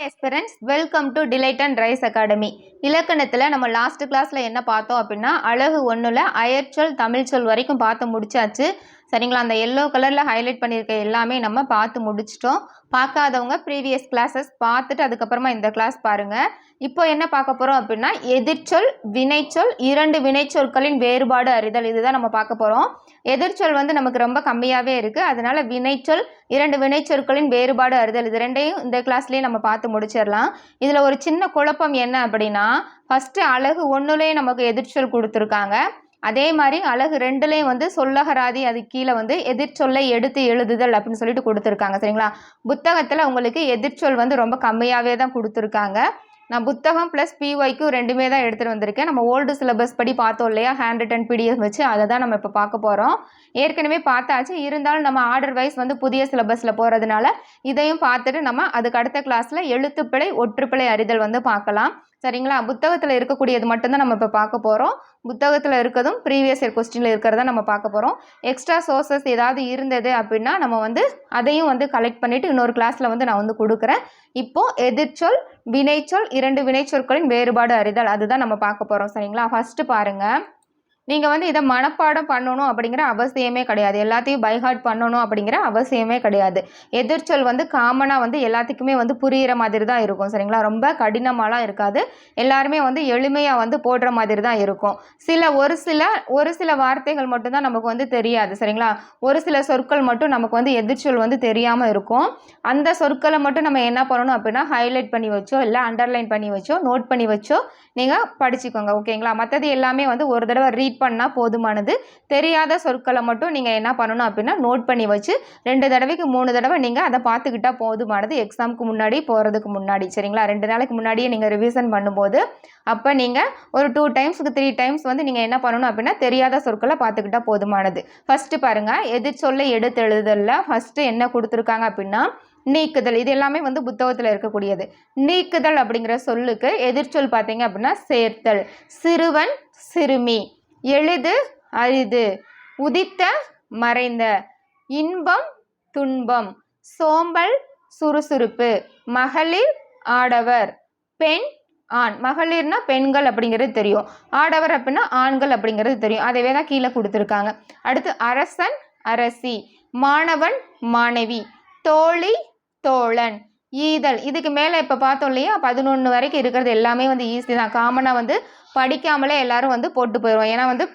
Esperance welcome to Delight and Rise Academy இலக்கணத்தில் நம்ம last கிளாஸில் என்ன பார்த்தோம் அப்படின்னா அழகு ஒன்றில் அயற்சொல் தமிழ்ச்சொல் வரைக்கும் பார்த்து முடிச்சாச்சு. சரிங்களா? அந்த எல்லோ கலரில் ஹைலைட் பண்ணியிருக்க எல்லாமே நம்ம பார்த்து முடிச்சிட்டோம். பார்க்காதவங்க ப்ரீவியஸ் கிளாஸஸ் பார்த்துட்டு அதுக்கப்புறமா இந்த கிளாஸ் பாருங்கள் இப்போ என்ன பார்க்க போகிறோம் அப்படின்னா எதிர்ச்சொல் வினைச்சொல் இரண்டு வினைச்சொற்களின் வேறுபாடு அறிதல். இதுதான் நம்ம பார்க்க போகிறோம் எதிர்ச்சொல் வந்து நமக்கு ரொம்ப கம்மியாகவே இருக்குது அதனால் வினைச்சொல் இரண்டு வினைச்சொற்களின் வேறுபாடு அறிதல். இது ரெண்டையும் இந்த கிளாஸ்லேயே நம்ம பார்த்து முடிச்சிடலாம். இதில் ஒரு சின்ன குழப்பம் என்ன அப்படின்னா ஃபஸ்ட்டு அழகு ஒன்றுலேயே நமக்கு எதிர்ச்சொல் கொடுத்துருக்காங்க. அதே மாதிரி அழகு ரெண்டுலேயும் வந்து சொல்லகராதி அது கீழே வந்து எதிர்ச்சொல்லை எடுத்து எழுதுதல் அப்படின்னு சொல்லிட்டு கொடுத்துருக்காங்க சரிங்களா? புத்தகத்தில் உங்களுக்கு எதிர்ச்சொல் வந்து ரொம்ப கம்மியாகவே தான் கொடுத்துருக்காங்க. நான் புத்தகம் ப்ளஸ் பிஒய்க்கு ரெண்டுமே தான் எடுத்துகிட்டு வந்திருக்கேன். நம்ம ஓல்டு சிலபஸ் படி பார்த்தோம் இல்லையா? ஹேண்ட் ரிட்டன் பிடிஎஃப் வச்சு அதை தான் நம்ம இப்போ பார்க்க போகிறோம் ஏற்கனவே பார்த்தாச்சு. இருந்தாலும் நம்ம ஆர்டர் வைஸ் வந்து புதிய சிலபஸில் போகிறதுனால இதையும் பார்த்துட்டு நம்ம அதுக்கு அடுத்த கிளாஸில் எழுத்துப்பிழை ஒற்றுப்பிழை அறிதல் வந்து பார்க்கலாம். சரிங்களா? புத்தகத்தில் இருக்கக்கூடியது மட்டும்தான் நம்ம இப்போ பார்க்க போகிறோம் புத்தகத்தில் இருக்கிறதும் ப்ரீவியஸ் இயர் கொஸ்டினில் இருக்கிறத நம்ம பார்க்க போகிறோம் எக்ஸ்ட்ரா சோர்சஸ் ஏதாவது இருந்தது அப்படின்னா நம்ம வந்து அதையும் வந்து கலெக்ட் பண்ணிவிட்டு இன்னொரு கிளாஸில் வந்து நான் வந்து கொடுக்குறேன். இப்போது எதிர்ச்சொல் வினைச்சொல் இரண்டு வினைச்சொற்களின் வேறுபாடு அறிதல் அதுதான் நம்ம பார்க்க போகிறோம் சரிங்களா? ஃபஸ்ட்டு பாருங்கள் நீங்கள் வந்து இதை மனப்பாடம் பண்ணணும் அப்படிங்கிற அவசியமே கிடையாது. எல்லாத்தையும் பைஹார்ட் பண்ணணும் அப்படிங்கிற அவசியமே கிடையாது. எதிர்ச்சொல் வந்து காமனாக வந்து எல்லாத்துக்குமே வந்து புரிகிற மாதிரி தான் இருக்கும் சரிங்களா? ரொம்ப கடினமாலாம் இருக்காது. எல்லாருமே வந்து எளிமையாக வந்து போடுற மாதிரி தான் இருக்கும். சில ஒரு சில ஒரு சில வார்த்தைகள் மட்டும்தான் நமக்கு வந்து தெரியாது சரிங்களா? ஒரு சில சொற்கள் மட்டும் நமக்கு வந்து எதிர்ச்சொல் வந்து தெரியாமல் இருக்கும். அந்த சொற்களை மட்டும் நம்ம என்ன பண்ணணும் அப்படின்னா ஹைலைட் பண்ணி வச்சோ இல்லை அண்டர்லைன் பண்ணி வச்சோ நோட் பண்ணி வச்சோ நீங்கள் படிச்சுக்கோங்க ஓகேங்களா? மற்றது எல்லாமே வந்து ஒரு தடவை ரீட் பண்ணால் போதுமானது. தெரியாத சொற்களை மட்டும் நீங்கள் என்ன பண்ணணும் அப்படின்னா நோட் பண்ணி வச்சு ரெண்டு தடவைக்கு மூணு தடவை நீங்கள் அதை பார்த்துக்கிட்டா போதுமானது. எக்ஸாமுக்கு முன்னாடி போகிறதுக்கு முன்னாடி சரிங்களா? ரெண்டு நாளைக்கு முன்னாடியே நீங்கள் ரிவிஷன் பண்ணும்போது அப்போ நீங்கள் ஒரு டூ டைம்ஸுக்கு த்ரீ டைம்ஸ் வந்து நீங்கள் என்ன பண்ணணும் அப்படின்னா தெரியாத சொற்களை பார்த்துக்கிட்டா போதுமானது. ஃபஸ்ட்டு பாருங்கள் எதிர்ச்சொல்லை எடுத்து எழுதலில் ஃபஸ்ட்டு என்ன கொடுத்துருக்காங்க அப்படின்னா நீக்குதல். இது எல்லாமே வந்து புத்தகத்தில் இருக்கக்கூடியது. நீக்குதல் அப்படிங்கிற சொல்லுக்கு எதிர்ச்சொல் பார்த்தீங்க அப்படின்னா சேர்த்தல். சிறுவன் சிறுமி. எழுது அரிது. உதித்த மறைந்த. இன்பம் துன்பம். சோம்பல் சுறுசுறுப்பு. மகளிர் ஆடவர். பெண் ஆண். மகளிர்னா பெண்கள் அப்படிங்கிறது தெரியும். ஆடவர் அப்படின்னா ஆண்கள் அப்படிங்கிறது தெரியும். அதவே தான் கீழே கொடுத்துருக்காங்க. அடுத்து அரசன் அரசி. மாணவன் மாணவி. தோழி தோழன். ஈதல். இதுக்கு மேலே இப்போ பார்த்தோம் இல்லையா? பதினொன்று வரைக்கும் இருக்கிறது எல்லாமே வந்து ஈஸி தான். காமனாக வந்து படிக்காமலே எல்லாரும் வந்து போட்டு போயிடுவோம். ஏன்னா வந்து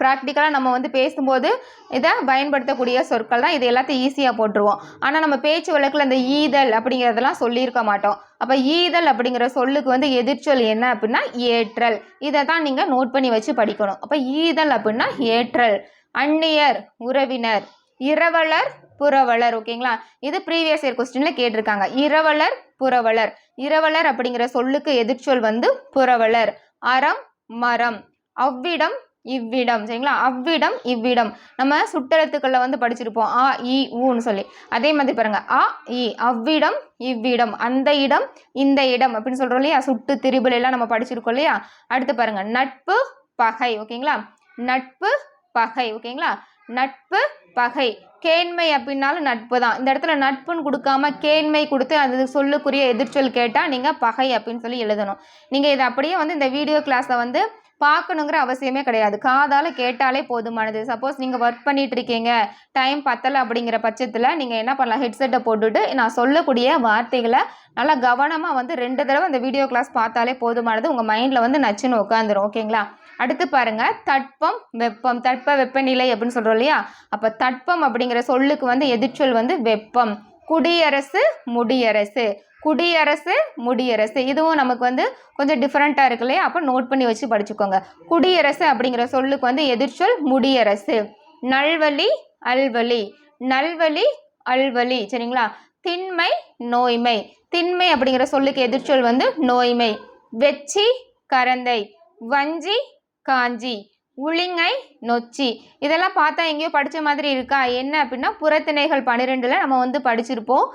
ப்ராக்டிக்கலாக நம்ம வந்து பேசும்போது இதை பயன்படுத்தக்கூடிய சொற்கள் தான். இது எல்லாத்தையும் ஈஸியாக போட்டுருவோம். ஆனால் நம்ம பேச்சு வழக்கில் இந்த ஈதல் அப்படிங்கிறதெல்லாம் சொல்லியிருக்க மாட்டோம். அப்போ ஈதல் அப்படிங்கிற சொல்லுக்கு வந்து எதிர்ச்சொல் என்ன அப்படின்னா ஏற்றல். இதை தான் நீங்கள் நோட் பண்ணி வச்சு படிக்கணும். அப்போ ஈதல் அப்படின்னா ஏற்றல். அந்நியர் உறவினர் இரவலர் புறவலர் ஓகேங்களா இது ப்ரீவியஸ் இயர் கொஸ்டினில் கேட்டிருக்காங்க. இரவலர் புறவலர். இரவலர் அப்படிங்கிற சொல்லுக்கு எதிர்ச்சொல் வந்து புறவலர். அறம் மரம். அவ்விடம் இவ்விடம் சரிங்களா? அவ்விடம் இவ்விடம். நம்ம சுட்டெழுத்துக்களில் வந்து படிச்சிருப்போம். ஆ இ ஊன்னு சொல்லி. அதே மாதிரி பாருங்க. அ இ அவ்விடம் இவ்விடம். அந்த இடம் இந்த இடம் அப்படின்னு சொல்கிறோம் இல்லையா? சுட்டு திரிபுல் எல்லாம் நம்ம படிச்சிருக்கோம் இல்லையா? அடுத்து பாருங்க. நட்பு பகை ஓகேங்களா நட்பு பகை ஓகேங்களா நட்பு பகை. கேண்மை அப்படின்னாலும் நட்பு தான். இந்த இடத்துல நட்புன்னு கொடுக்காம கேண்மை கொடுத்து அது சொல்லுக்குரிய எதிர்ச்சொல் கேட்டால் நீங்கள் பகை அப்படின்னு சொல்லி எழுதணும். நீங்கள் இதை அப்படியே வந்து இந்த வீடியோ கிளாஸை வந்து பார்க்கணுங்கிற அவசியமே கிடையாது. காதால் கேட்டாலே போதுமானது. சப்போஸ் நீங்கள் ஒர்க் பண்ணிட்டு இருக்கீங்க. டைம் பத்தலை அப்படிங்கிற பட்சத்தில் நீங்கள் என்ன பண்ணலாம்? ஹெட்செட்டை போட்டுட்டு நான் சொல்லக்கூடிய வார்த்தைகளை நல்லா கவனமாக வந்து ரெண்டு தடவை அந்த வீடியோ கிளாஸ் பார்த்தாலே போதுமானது. உங்கள் மைண்டில் வந்து நச்சுன்னு உட்காந்துரும் ஓகேங்களா அடுத்து பாருங்க தட்பம் வெப்பம். தட்ப வெப்பநிலை அப்படின்னு சொல்கிறோம் இல்லையா? அப்போ தட்பம் அப்படிங்கிற சொல்லுக்கு வந்து எதிர்ச்சொல் வந்து வெப்பம். குடியரசு முடியரசு. குடியரசு முடியரசு. இதுவும் நமக்கு வந்து கொஞ்சம் டிஃப்ரெண்ட்டாக இருக்கு இல்லையா? அப்போ நோட் பண்ணி வச்சு படிச்சுக்கோங்க. குடியரசு அப்படிங்கிற சொல்லுக்கு வந்து எதிர்ச்சொல் முடியரசு. நல்வழி அல்வழி. நல்வழி அல்வழி. சரிங்களா? திண்மை நோய்மை. திண்மை அப்படிங்கிற சொல்லுக்கு எதிர்ச்சொல் வந்து நோய்மை. வெச்சி கரந்தை. வஞ்சி காஞ்சி உளிங்கை நொச்சி. இதெல்லாம் பார்த்தா எங்கேயோ படித்த மாதிரி இருக்கா? என்ன அப்படின்னா புறத்திணைகள் பன்னிரெண்டில் நம்ம வந்து படிச்சிருப்போம்.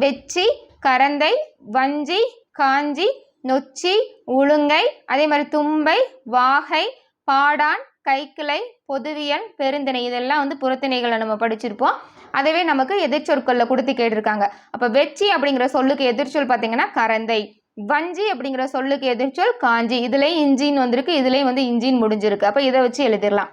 வெச்சி கரந்தை வஞ்சி காஞ்சி நொச்சி உளுங்கை அதே மாதிரி தும்பை வாகை பாடான் கைக்கிளை பொதுவியல் பெருந்திணை. இதெல்லாம் வந்து புறத்திணைகளை நம்ம படிச்சிருப்போம். அதுவே நமக்கு எதிர்ச்சொற்களில் கொடுத்து கேட்டிருக்காங்க. அப்போ வெச்சி அப்படிங்கிற சொல்லுக்கு எதிர்ச்சொல் பார்த்தீங்கன்னா கரந்தை. வஞ்சி அப்படிங்கிற சொல்லுக்கு எதிர்ச்சொல் காஞ்சி. இதுலேயும் இஞ்சின்னு வந்திருக்கு. இதுலேயும் வந்து இஞ்சின்னு முடிஞ்சிருக்கு. அப்போ இதை வச்சு எழுதிடலாம்.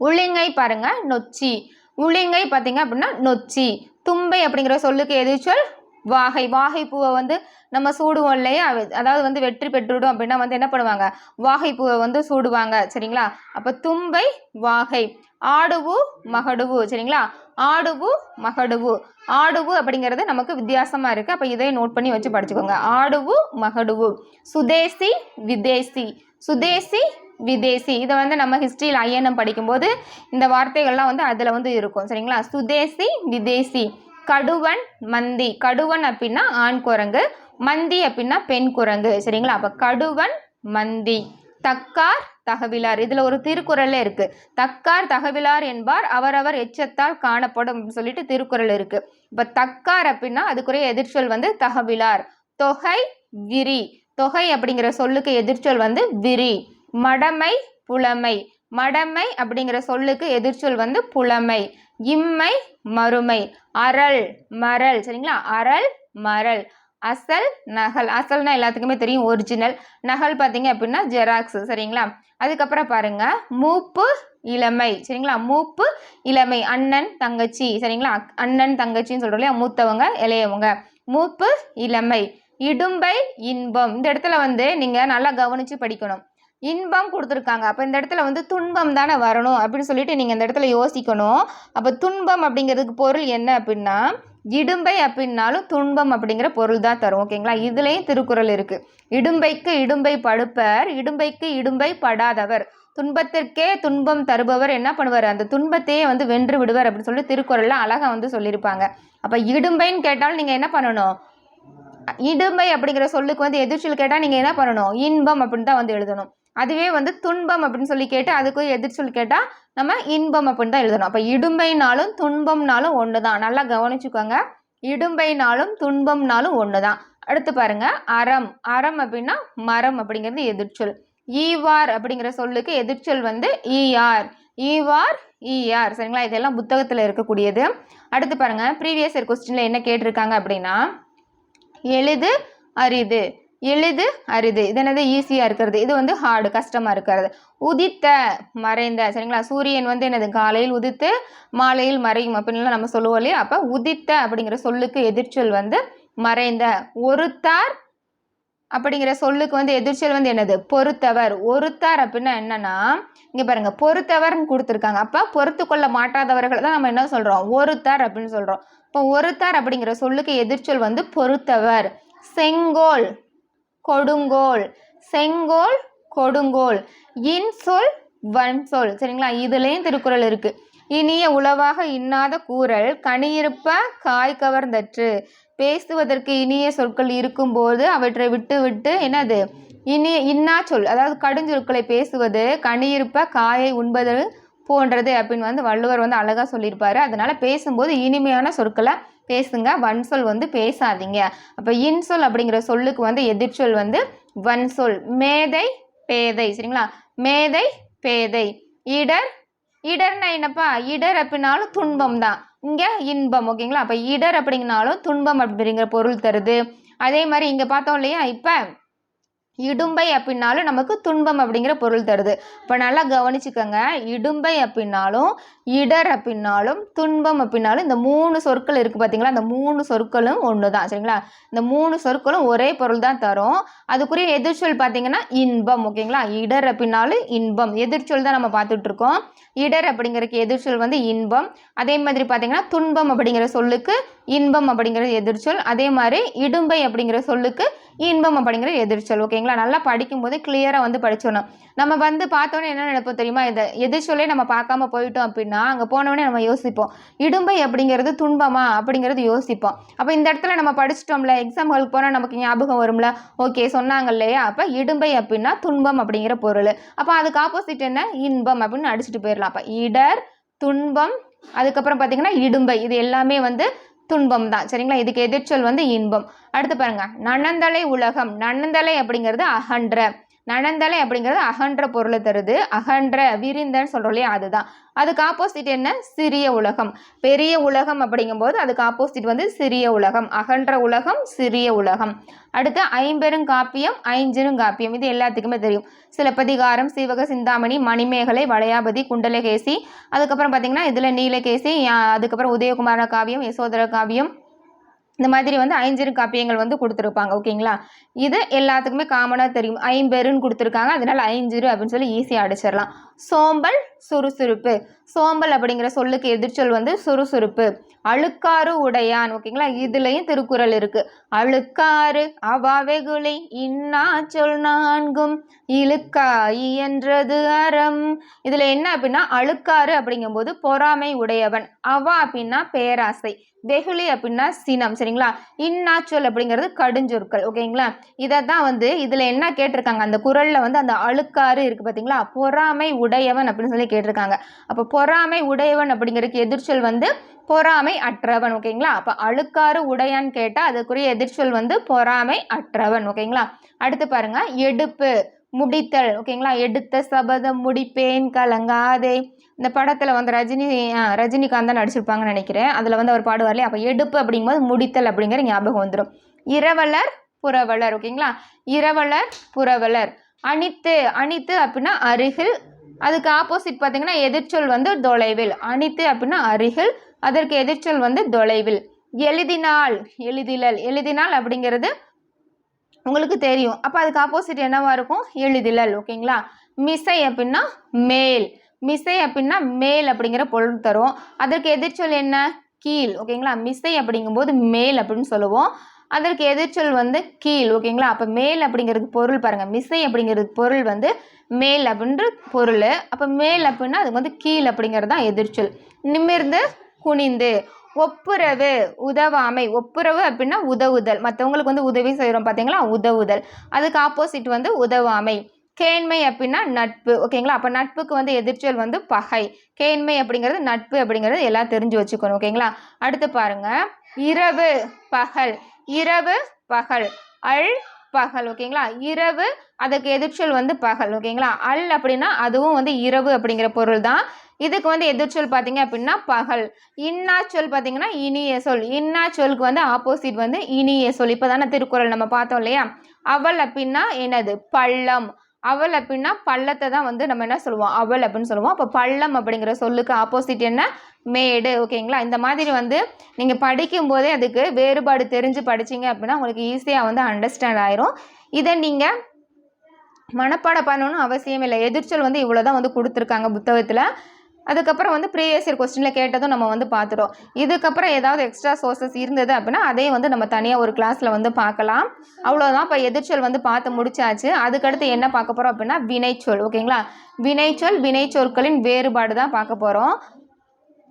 உளிங்கை பாருங்கள் நொச்சி. உளிங்கை பார்த்தீங்க அப்படின்னா நொச்சி. தும்பை அப்படிங்கிற சொல்லுக்கு எதிர்ச்சொல் வாகை வாகை பூவை வந்து நம்ம சூடுவோம் இல்லையா? அது- அதாவது வந்து வெற்றி பெற்றுவிடும் அப்படின்னா வந்து என்ன பண்ணுவாங்க? வாகை பூவை வந்து சூடுவாங்க சரிங்களா? அப்போ தும்பை வாகை. ஆடுவு மகடுவு சரிங்களா? ஆடுவு மகடுவு. ஆடுவு அப்படிங்கிறது நமக்கு வித்தியாசமாக இருக்குது அப்போ இதை நோட் பண்ணி வச்சு படிச்சுக்கோங்க. ஆடுவு மகடுவு. சுதேசி விதேசி. சுதேசி விதேசி. இதை வந்து நம்ம ஹிஸ்ட்ரியில் ஐஎன்எம் படிக்கும்போது இந்த வார்த்தைகள்லாம் வந்து அதில் வந்து இருக்கும் சரிங்களா? சுதேசி விதேசி. கடுவன் மந்தி. கடுவன் அப்படின்னா ஆண் குரங்கு மந்தி அப்படின்னா பெண் குரங்கு. சரிங்களா? அப்போ கடுவன் மந்தி. தக்கார் தகவிலார். இதில் ஒரு திருக்குறளே இருக்குது தக்கார் தகவிலார் என்பார் அவரவர் எச்சத்தால் காணப்படும் அப்படின்னு சொல்லிட்டு திருக்குறள் இருக்குது இப்போ தக்கார் அப்படின்னா அதுக்குரிய எதிர்ச்சொல் வந்து தகவிலார். தொகை விரி. தொகை அப்படிங்கிற சொல்லுக்கு எதிர்ச்சொல் வந்து விரி. மடமை புலமை. மடமை அப்படிங்கிற சொல்லுக்கு எதிர்ச்சொல் வந்து புலமை. இம்மை மறுமை. அரள் மரல் சரிங்களா? அரள் மரல் அசல் நகல். அசல்னா எல்லாத்துக்குமே தெரியும் ஒரிஜினல் நகல் பார்த்தீங்க அப்படின்னா ஜெராக்ஸ் சரிங்களா? அதுக்கப்புறம் பாருங்க. மூப்பு இளமை. சரிங்களா? மூப்பு இளமை. அண்ணன் தங்கச்சி. சரிங்களா? அக்- அண்ணன் தங்கச்சின்னு சொல்கிறோம் இல்லையா? மூத்தவங்க இளையவங்க. மூப்பு இளமை. இடும்பை இன்பம். இந்த இடத்துல வந்து நீங்கள் நல்லா கவனித்து படிக்கணும். இன்பம் கொடுத்துருக்காங்க. அப்போ இந்த இடத்துல வந்து துன்பம் தானே வரணும் அப்படின்னு சொல்லிட்டு நீங்கள் இந்த இடத்துல யோசிக்கணும். அப்போ துன்பம் அப்படிங்கிறதுக்கு பொருள் என்ன அப்படின்னா இடும்பை அப்படின்னாலும் துன்பம் அப்படிங்கிற பொருள் தான் தரும். ஓகேங்களா இதுலேயும் திருக்குறள் இருக்குது இடும்பைக்கு இடும்பை படுப்பர் இடும்பைக்கு இடும்பை படாதவர். துன்பத்திற்கே துன்பம் தருபவர் என்ன பண்ணுவார்? அந்த துன்பத்தையே வந்து வென்று விடுவார் அப்படின்னு சொல்லி திருக்குறளில் அழகாக வந்து சொல்லியிருப்பாங்க. அப்போ இடும்பைன்னு கேட்டாலும் நீங்கள் என்ன பண்ணணும்? இடும்பை அப்படிங்கிற சொல்லுக்கு வந்து எதிர்ச்சியில் கேட்டால் நீங்கள் என்ன பண்ணணும்? இன்பம் அப்படின்னு தான் வந்து எழுதணும். அதுவே வந்து துன்பம் அப்படின்னு சொல்லி கேட்டு அதுக்கு எதிர்ச்சொல் கேட்டால் நம்ம இன்பம் அப்படின்னு தான் எழுதணும். அப்போ இடும்பைனாலும் துன்பம்னாலும் ஒன்று தான் நல்லா கவனிச்சுக்கோங்க. இடும்பைனாலும் துன்பம்னாலும் ஒன்று தான் அடுத்து பாருங்க. அறம். அறம் அப்படின்னா மரம் அப்படிங்கிறது எதிர்ச்சொல் ஈவார் அப்படிங்கிற சொல்லுக்கு எதிர்ச்சொல் வந்து ஈஆர் ஈவார் இஆர் சரிங்களா? இதெல்லாம் புத்தகத்தில் இருக்கக்கூடியது. அடுத்து பாருங்க. ப்ரீவியஸ் இயர் கொஸ்டினில் என்ன கேட்டிருக்காங்க அப்படின்னா எளிது அரிது. எளிது அரிது. இது என்னது? ஈஸியாக இருக்கிறது. இது வந்து ஹார்டு கஷ்டமாக இருக்கிறது. உதித்த மறைந்த சரிங்களா? சூரியன் வந்து என்னது? காலையில் உதித்து மாலையில் மறையும் அப்படின்லாம் நம்ம சொல்லுவோம் இல்லையா? அப்போ உதித்த அப்படிங்கிற சொல்லுக்கு எதிர்ச்சொல் வந்து மறைந்த. ஒருத்தார் அப்படிங்கிற சொல்லுக்கு வந்து எதிர்ச்சொல் வந்து என்னது? பொறுத்தவர். ஒருத்தார் அப்படின்னா என்னன்னா இங்கே பாருங்க. பொறுத்தவர்னு கொடுத்துருக்காங்க. அப்போ பொறுத்து கொள்ள மாட்டாதவர்கள் தான் நம்ம என்ன சொல்கிறோம் ஒருத்தார் அப்படின்னு சொல்கிறோம் இப்போ ஒருத்தார் அப்படிங்கிற சொல்லுக்கு எதிர்ச்சொல் வந்து பொறுத்தவர். செங்கோல். கொடுங்கோல். செங்கோல் கொடுங்கோல். இன்சொல் வன்சொல். சரிங்களா? இதுலேயும் திருக்குறள் இருக்கு. இனிய உளவாக இன்னாத கூறல் கனியிருப்ப காய் கவர்ந்தற்று. பேசுவதற்கு இனிய சொற்கள் இருக்கும்போது அவற்றை விட்டு விட்டு என்னது? இனிய இன்னா சொல். அதாவது கடுஞ்சொற்களை பேசுவது கனியிருப்ப காயை உண்பது போன்றது அப்படின்னு வந்து வள்ளுவர் வந்து அழகாக சொல்லியிருப்பார். அதனால் பேசும்போது இனிமையான சொற்களை பேசுங்க. வன்சொல் வந்து பேசாதீங்க. அப்போ இன்சொல் அப்படிங்கிற சொல்லுக்கு வந்து எதிர்ச்சொல் வந்து வன்சொல் மேதை பேதை. சரிங்களா? மேதை பேதை. இடர் இடர்னா என்னப்பா? இடர் அப்படின்னாலும் துன்பம் தான். இங்கே இன்பம் ஓகேங்களா? அப்போ இடர் அப்படிங்கனாலும் துன்பம் அப்படிங்கிற பொருள் தருது. அதே மாதிரி இங்கே பார்த்தோம் இல்லையா? இப்போ இடும்பை அப்படின்னாலும் நமக்கு துன்பம் அப்படிங்கிற பொருள் தருது. இப்போ நல்லா கவனிச்சுக்கோங்க. இடும்பை அப்படின்னாலும் இடர் அப்படின்னாலும் துன்பம் அப்படின்னாலும் இந்த மூணு சொற்கள் இருக்குது பார்த்தீங்களா அந்த மூணு சொற்களும் ஒன்று தான் சரிங்களா? இந்த மூணு சொற்களும் ஒரே பொருள் தான் தரும். அதுக்குரிய எதிர்ச்சொல் பார்த்தீங்கன்னா இன்பம் ஓகேங்களா? இடர் அப்படின்னாலும் இன்பம். எதிர்ச்சொல் தான் நம்ம பார்த்துட்ருக்கோம் இடர் அப்படிங்கிறதுக்கு எதிர்ச்சொல் வந்து இன்பம். அதே மாதிரி பார்த்தீங்கன்னா துன்பம் அப்படிங்கிற சொல்லுக்கு இன்பம் அப்படிங்கிறது எதிர்ச்சொல். அதே மாதிரி இடும்பை அப்படிங்கிற சொல்லுக்கு இன்பம் அப்படிங்கிற எதிர்ச்சொல் ஓகேங்களா? நல்லா படிக்கும்போது கிளியராக வந்து படிச்சிடணும். நம்ம வந்து பார்த்தோன்னே என்ன நினைப்போம் தெரியுமா? இதை எதிர்ச்சொல்லே நம்ம பார்க்காம போயிட்டோம் அப்படின்னா அங்கே போனவொடனே நம்ம யோசிப்போம். இடும்பை அப்படிங்கிறது துன்பமா? அப்படிங்கிறது யோசிப்போம். அப்போ இந்த இடத்துல நம்ம படிச்சிட்டோம்ல எக்ஸாம்களுக்கு போனால் நமக்கு ஞாபகம் வரும்ல? ஓகே சொன்னாங்க இல்லையா? அப்போ இடும்பை அப்படின்னா துன்பம் அப்படிங்கிற பொருள். அப்போ அதுக்கு ஆப்போசிட் என்ன? இன்பம் அப்படின்னு அடிச்சுட்டு போயிடலாம். அப்போ இடர் துன்பம் அதுக்கப்புறம் பார்த்தீங்கன்னா இடும்பை. இது எல்லாமே வந்து துன்பம் தான். சரிங்களா? இதுக்கு எதிர்ச்சொல் வந்து இன்பம். அடுத்து பாருங்க. நன்னந்தலை உலகம். நன்னந்தலை அப்படிங்கிறது அகன்ற. நனந்தலை அப்படிங்கிறது அகன்ற பொருளை தருது. அகன்ற விரிந்தன்னு சொல்கிறோம் இல்லையா? அதுதான். அதுக்கு ஆப்போசிட் என்ன? சிறிய உலகம். பெரிய உலகம் அப்படிங்கும்போது அதுக்கு ஆப்போசிட் வந்து சிறிய உலகம். அகன்ற உலகம் சிறிய உலகம். அடுத்து ஐம்பெருங்காப்பியம் ஐஞ்சிருங்காப்பியம் இது எல்லாத்துக்குமே தெரியும். சிலப்பதிகாரம் சீவக சிந்தாமணி மணிமேகலை வளையாபதி குண்டலகேசி. அதுக்கப்புறம் பார்த்தீங்கன்னா இதில் நீலகேசி அதுக்கப்புறம் உதயகுமார காவியம் யசோதர காவியம் இந்த மாதிரி வந்து ஐஞ்சிறு காப்பியங்கள் வந்து கொடுத்துருப்பாங்க ஓகேங்களா? இது எல்லாத்துக்குமே காமனாக தெரியும். ஐம்பெருன்னு கொடுத்துருக்காங்க அதனால ஐஞ்சிறு அப்படின்னு சொல்லி ஈஸியாக அடிச்சிடலாம். சோம்பல் சுறுசுறுப்பு. சோம்பல் அப்படிங்கிற சொல்லுக்கு எதிர்ச்சொல் வந்து சுறுசுறுப்பு. அழுக்காறு உடையான் ஓகேங்களா? இதுலேயும் திருக்குறள் இருக்கு. அழுக்காறு அவாவெகுளி இன்னா சொல் நான்கும் இழுக்கா என்றது அறம். இதில் என்ன அப்படின்னா அழுக்காறு அப்படிங்கும்போது பொறாமை உடையவன். அவா அப்படின்னா பேராசை. வெகுளி அப்படின்னா சினம் சரிங்களா? இன்னாச்சொல் அப்படிங்கிறது கடுஞ்சொற்கள் ஓகேங்களா? இதை தான் வந்து இதில் என்ன கேட்டிருக்காங்க? அந்த குறளில் வந்து அந்த அழுக்காறு இருக்குது பார்த்தீங்களா பொறாமை உடை உடையவன் அப்படின்னு சொல்லி கேட்டிருக்காங்க. அப்போ பொறாமை உடையவன் அப்படிங்கிறதுக்கு எதிர்ச்சொல் வந்து பொறாமை அற்றவன் ஓகேங்களா? அப்போ அழுக்காறு உடையான்னு கேட்டால் அதுக்குரிய எதிர்ச்சொல் வந்து பொறாமை அற்றவன் ஓகேங்களா? அடுத்து பாருங்க எடுப்பு முடித்தல் ஓகேங்களா? எடுத்த சபதம் முடிப்பேன் கலங்காதே. இந்த படத்தில் வந்து ரஜினி ரஜினிகாந்த் தான் நடிச்சிருப்பாங்கன்னு நினைக்கிறேன். அதில் வந்து அவர் பாடுவார் இல்லையா அப்போ எடுப்பு அப்படிங்கும்போது முடித்தல் அப்படிங்கிற ஞாபகம் வந்துடும் இரவலர் புறவலர் ஓகேங்களா? இரவலர் புறவலர் அணித்து அணித்து அப்படின்னா அருகில் அதுக்கு ஆப்போசிட் பார்த்தீங்கன்னா எதிர்ச்சொல் வந்து தொலைவில். அனித்து அப்படின்னா அருகில் அதற்கு எதிர்ச்சொல் வந்து தொலைவில். எளிதினால் எளிதிலல் எளிதினால் அப்படிங்கிறது உங்களுக்கு தெரியும். அப்போ அதுக்கு ஆப்போசிட் என்னவா இருக்கும்? எளிதிலல் ஓகேங்களா? மிசை அப்படின்னா மேல். மிசை அப்படின்னா மேல் அப்படிங்கிற பொருள் தரும். அதற்கு எதிர்ச்சொல் என்ன? கீழ் ஓகேங்களா? மிசை அப்படிங்கும்போது மேல் அப்படின்னு சொல்லுவோம். அதற்கு எதிர்ச்சொல் வந்து கீழ் ஓகேங்களா? அப்போ மேல் அப்படிங்கிறது பொருள் பாருங்கள் மிசை அப்படிங்கிறது பொருள் வந்து மேல் அப்படின்ற பொருள். அப்போ மேல் அப்படின்னா அது வந்து கீழ் அப்படிங்கிறது தான் எதிர்ச்சொல். நிமிர்ந்து குனிந்து ஒப்புரவு உதவாமை. ஒப்புரவு அப்படின்னா உதவுதல். மற்றவங்களுக்கு வந்து உதவி செய்கிறோம் பார்த்தீங்களா உதவுதல். அதுக்கு ஆப்போசிட் வந்து உதவாமை. கேண்மை அப்படின்னா நட்பு. ஓகேங்களா? அப்போ நட்புக்கு வந்து எதிர்ச்சொல் வந்து பகை. கேண்மை அப்படிங்கிறது நட்பு அப்படிங்கிறது எல்லாம் தெரிஞ்சு வச்சுக்கணும். ஓகேங்களா? அடுத்து பாருங்க. இரவு பகல். இரவு பகல். அல் பகல் ஓகேங்களா? இரவு அதுக்கு எதிர்ச்சொல் வந்து பகல் ஓகேங்களா? அல் அப்படின்னா அதுவும் வந்து இரவு அப்படிங்கிற பொருள் தான். இதுக்கு வந்து எதிர்ச்சொல் பார்த்தீங்க அப்படின்னா பகல். இன்னா சொல் பார்த்தீங்கன்னா இனிய சொல். இன்னா சொல்க்கு வந்து ஆப்போசிட் வந்து இனிய சொல். இப்போ தானே திருக்குறள் நம்ம பார்த்தோம் இல்லையா? அவள் அப்படின்னா என்னது? பள்ளம். அவள் அப்படின்னா பள்ளத்தை தான் வந்து நம்ம என்ன சொல்லுவோம்? அவள் அப்படின்னு சொல்லுவோம். அப்போ பள்ளம் அப்படிங்கிற சொல்லுக்கு ஆப்போசிட் என்ன? மேடு. ஓகேங்களா இந்த மாதிரி வந்து நீங்கள் படிக்கும்போதே அதுக்கு வேறுபாடு தெரிஞ்சு படிச்சீங்க அப்படின்னா உங்களுக்கு ஈஸியாக வந்து அண்டர்ஸ்டாண்ட் ஆயிரும். இதை நீங்கள் மனப்பாடம் பண்ணணும்னு அவசியம் இல்லை எதிர்ச்சொல் வந்து இவ்வளோ தான் வந்து கொடுத்துருக்காங்க புத்தகத்தில். அதுக்கப்புறம் வந்து ப்ரீவியஸ் இயர் கொஸ்டினில் கேட்டதும் நம்ம வந்து பார்த்துட்டோம். இதுக்கப்புறம் ஏதாவது எக்ஸ்ட்ரா சோர்சஸ் இருந்தது அப்படின்னா அதையும் வந்து நம்ம தனியாக ஒரு கிளாஸில் வந்து பார்க்கலாம். அவ்வளோதான் இப்போ எதிர்ச்சொல் வந்து பார்த்து முடிச்சாச்சு. அதுக்கடுத்து என்ன பார்க்க போகிறோம் அப்படின்னா வினைச்சொல். ஓகேங்களா? வினைச்சொல் வினைச்சொற்களின் வேறுபாடு தான் பார்க்க போகிறோம்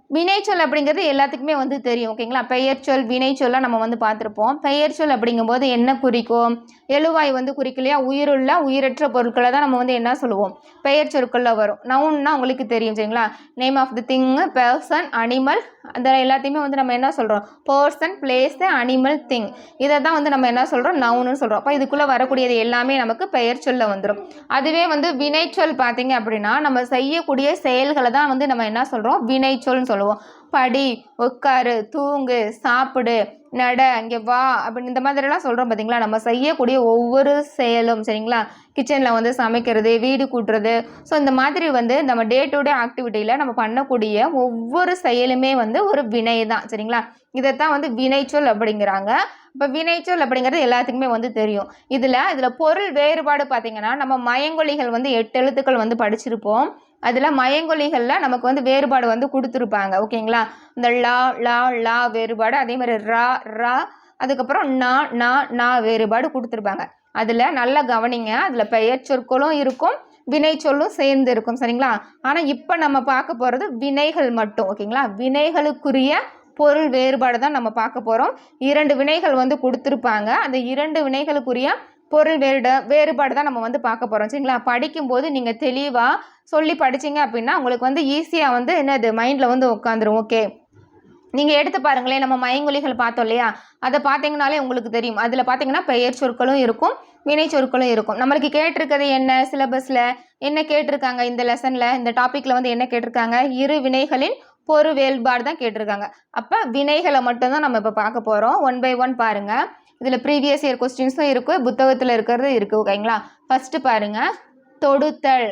வினைச்சொல் அப்படிங்கிறது எல்லாத்துக்குமே வந்து தெரியும் ஓகேங்களா பெயர்ச்சொல் வினைச்சொல்லாம் நம்ம வந்து பார்த்துருப்போம். பெயர்ச்சொல் அப்படிங்கும்போது என்ன குறிக்கும்? எழுவாய் வந்து குறிக்கலையா உயிருள்ள உயிரற்ற பொருட்களை தான் நம்ம வந்து என்ன சொல்லுவோம்? பெயர் சொற்களில் வரும். நவுன்னா உங்களுக்கு தெரியும் சரிங்களா? Name of the thing person animal அந்த எல்லாத்தையுமே வந்து நம்ம என்ன சொல்கிறோம் பர்சன் பிளேஸ் அனிமல் திங் இதை தான் வந்து நம்ம என்ன சொல்கிறோம் நவுன்னு சொல்கிறோம் அப்போ இதுக்குள்ளே வரக்கூடியது எல்லாமே நமக்கு பெயர் சொல்ல வந்துடும் அதுவே வந்து வினைச்சொல் பார்த்தீங்க அப்படின்னா நம்ம செய்யக்கூடிய செயல்களை தான் வந்து நம்ம என்ன சொல்கிறோம் வினைச்சொல்னு சொல்லுவோம். படி உட்காரு தூங்கு சாப்பிடு நட இங்கே வா அப்படின்னு இந்த மாதிரிலாம் சொல்கிறோம் பார்த்தீங்களா நம்ம செய்யக்கூடிய ஒவ்வொரு செயலும் சரிங்களா? கிச்சனில் வந்து சமைக்கிறது வீடு கூட்டுறது. ஸோ இந்த மாதிரி வந்து நம்ம டே டு டே ஆக்டிவிட்டியில் நம்ம பண்ணக்கூடிய ஒவ்வொரு செயலுமே வந்து ஒரு வினை தான் சரிங்களா? இதைத்தான் வந்து வினைச்சொல் அப்படிங்கிறாங்க. இப்போ வினைச்சொல் அப்படிங்கிறது எல்லாத்துக்குமே வந்து தெரியும். இதில் இதில் பொருள் வேறுபாடு பார்த்தீங்கன்னா நம்ம மயங்கொலிகள் வந்து எட்டு எழுத்துக்கள் வந்து படிச்சிருப்போம். அதில் மயங்கொலிகளில் நமக்கு வந்து வேறுபாடு வந்து கொடுத்துருப்பாங்க. ஓகேங்களா? இந்த லா லா லா வேறுபாடு அதே மாதிரி ரா ரா அதுக்கப்புறம் நா நா நா வேறுபாடு கொடுத்துருப்பாங்க. அதில் நல்லா கவனிங்க. அதில் பெயர் சொற்களும் இருக்கும் வினை சொல்லும் சேர்ந்து இருக்கும். சரிங்களா? ஆனால் இப்போ நம்ம பார்க்க போகிறது வினைகள் மட்டும். ஓகேங்களா? வினைகளுக்குரிய பொருள் வேறுபாடு தான் நம்ம பார்க்க போகிறோம் இரண்டு வினைகள் வந்து கொடுத்துருப்பாங்க. அந்த இரண்டு வினைகளுக்குரிய பொருள் வேறுட வேறுபாடு தான் நம்ம வந்து பார்க்க போகிறோம் சரிங்களா? படிக்கும்போது நீங்கள் தெளிவாக சொல்லி படிச்சீங்க அப்படின்னா உங்களுக்கு வந்து ஈஸியாக வந்து என்னது மைண்டில் வந்து உட்காந்துரும் ஓகே நீங்கள் எடுத்து பாருங்களேன் நம்ம மயங்கொலிகள் பார்த்தோம் இல்லையா? அதை பார்த்தீங்கனாலே உங்களுக்கு தெரியும். அதில் பார்த்தீங்கன்னா பெயர் சொற்களும் இருக்கும் வினை சொற்களும் இருக்கும். நம்மளுக்கு கேட்டிருக்கிறது என்ன சிலபஸில் என்ன கேட்டிருக்காங்க இந்த லெசனில் இந்த டாப்பிக்கில் வந்து என்ன கேட்டிருக்காங்க? இரு வினைகளின் பொறு வேறுபாடு தான் கேட்டிருக்காங்க. அப்போ வினைகளை மட்டும்தான் நம்ம இப்போ பார்க்க போகிறோம் ஒன் பை ஒன் பாருங்கள் இதில் ப்ரீவியஸ் இயர் கொஸ்டின்ஸும் இருக்குது புத்தகத்தில் இருக்கிறது இருக்குது ஓகேங்களா ஃபஸ்ட்டு பாருங்கள் தொடுத்தல்.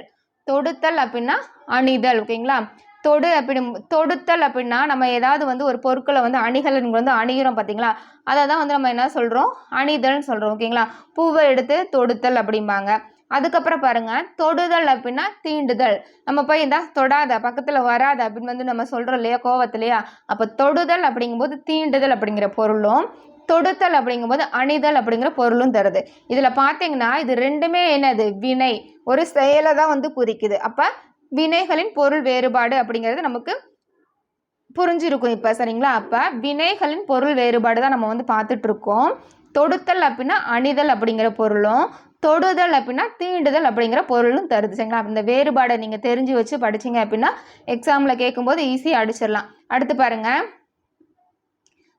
தொடுத்தல் அப்படின்னா அணிதல் ஓகேங்களா தொடு அப்படி தொடுத்தல் அப்படின்னா நம்ம ஏதாவது வந்து ஒரு பொருட்களை வந்து அணிகள் வந்து அணிகிறோம் பார்த்தீங்களா அதை தான் வந்து நம்ம என்ன சொல்கிறோம் அணிதல்னு சொல்கிறோம் ஓகேங்களா பூவை எடுத்து தொடுத்தல் அப்படிம்பாங்க. அதுக்கப்புறம் பாருங்க. தொடுதல் அப்படின்னா தீண்டுதல். நம்ம போய் இந்த தொடாத பக்கத்தில் வராத அப்படின்னு வந்து நம்ம சொல்கிறோம் இல்லையா கோவத்திலையா? அப்போ தொடுதல் அப்படிங்கும்போது தீண்டுதல் அப்படிங்கிற பொருளும் தொடுத்தல் அப்படிங்கும்போது அணிதல் அப்படிங்கிற பொருளும் தருது. இதில் பார்த்தீங்கன்னா இது ரெண்டுமே என்னது? வினை. ஒரு செயலை தான் வந்து குறிக்குது. அப்போ வினைகளின் பொருள் வேறுபாடு அப்படிங்கிறது நமக்கு புரிஞ்சிருக்கும் இப்போ சரிங்களா? அப்போ வினைகளின் பொருள் வேறுபாடு தான் நம்ம வந்து பார்த்துட்ருக்கோம் தொடுத்தல் அப்படின்னா அணிதல் அப்படிங்கிற பொருளும் தொடுதல் அப்படின்னா தீண்டுதல் அப்படிங்கிற பொருளும் தருது சரிங்களா? இந்த வேறுபாடை நீங்கள் தெரிஞ்சு வச்சு படிச்சீங்க அப்படின்னா எக்ஸாமில் கேட்கும்போது ஈஸியாக அடிச்சிடலாம். அடுத்து பாருங்கள்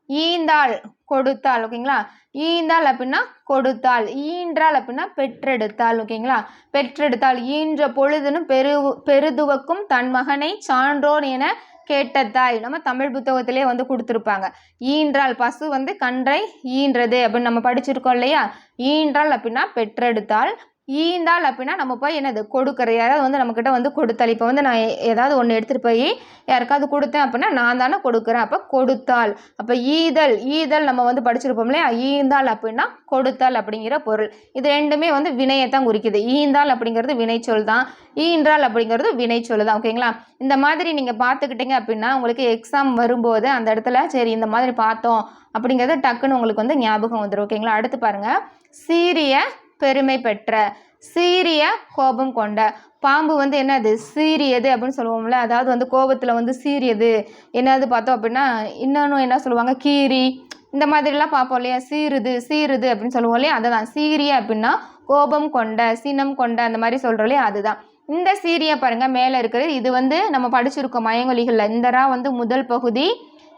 ஈந்தாள் கொடுத்தாள் ஓகேங்களா ஈந்தாள் அப்படின்னா கொடுத்தாள் ஈன்றாள் அப்படின்னா பெற்றெடுத்தாள் ஓகேங்களா பெற்றெடுத்தாள் ஈன்ற பொழுதுன்னு பெரு பெருதுவக்கும் தன் மகனை சான்றோர் என கேட்ட தாய் நம்ம தமிழ் புத்தகத்திலே வந்து கொடுத்துருப்பாங்க. ஈன்றால் பசு வந்து கன்றை ஈன்றது அப்படின்னு நம்ம படிச்சிருக்கோம் இல்லையா? ஈன்றால் அப்படின்னா பெற்றெடுத்தால் ஈந்தாள் அப்படின்னா நம்ம போய் என்னது கொடுக்குற யாராவது வந்து நம்மக்கிட்ட வந்து கொடுத்தாள் இப்போ வந்து நான் ஏதாவது ஒன்று எடுத்துகிட்டு போய் யாருக்காவது கொடுத்தேன் அப்படின்னா நான் தானே கொடுக்குறேன். அப்போ கொடுத்தாள் அப்போ ஈதல் ஈதல் நம்ம வந்து படிச்சிருப்போம் இல்லையா? ஈந்தாள் அப்படின்னா கொடுத்தாள் அப்படிங்கிற பொருள். இது ரெண்டுமே வந்து வினையை தான் குறிக்குது. ஈந்தாள் அப்படிங்கிறது வினைச்சொல் தான். ஈன்றாள் அப்படிங்கிறது வினைச்சொல் தான். ஓகேங்களா இந்த மாதிரி நீங்கள் பார்த்துக்கிட்டீங்க அப்படின்னா உங்களுக்கு எக்ஸாம் வரும்போது அந்த இடத்துல சரி இந்த மாதிரி பார்த்தோம் அப்படிங்கிறது டக்குன்னு உங்களுக்கு வந்து ஞாபகம் வந்துடும் ஓகேங்களா அடுத்து பாருங்கள் சீரிய பெருமை பெற்ற சீரிய கோபம் கொண்ட. பாம்பு வந்து என்னது? சீரியது அப்படின்னு சொல்லுவோம்ல. அதாவது வந்து கோபத்தில் வந்து சீரியது என்னது பார்த்தோம் அப்படின்னா இன்னொன்று என்ன சொல்லுவாங்க? கீரி இந்த மாதிரிலாம் பார்ப்போம் இல்லையா? சீருது சீருது அப்படின்னு சொல்லுவோம் இல்லையா? அதுதான். சீரிய அப்படின்னா கோபம் கொண்ட சினம் கொண்ட அந்த மாதிரி சொல்கிறோம் இல்லையா? அதுதான். இந்த சீரிய பாருங்க மேலே இருக்கிறது. இது வந்து நம்ம படிச்சிருக்கோம் மயங்கொலிகளில். இந்த ரா வந்து முதல் பகுதி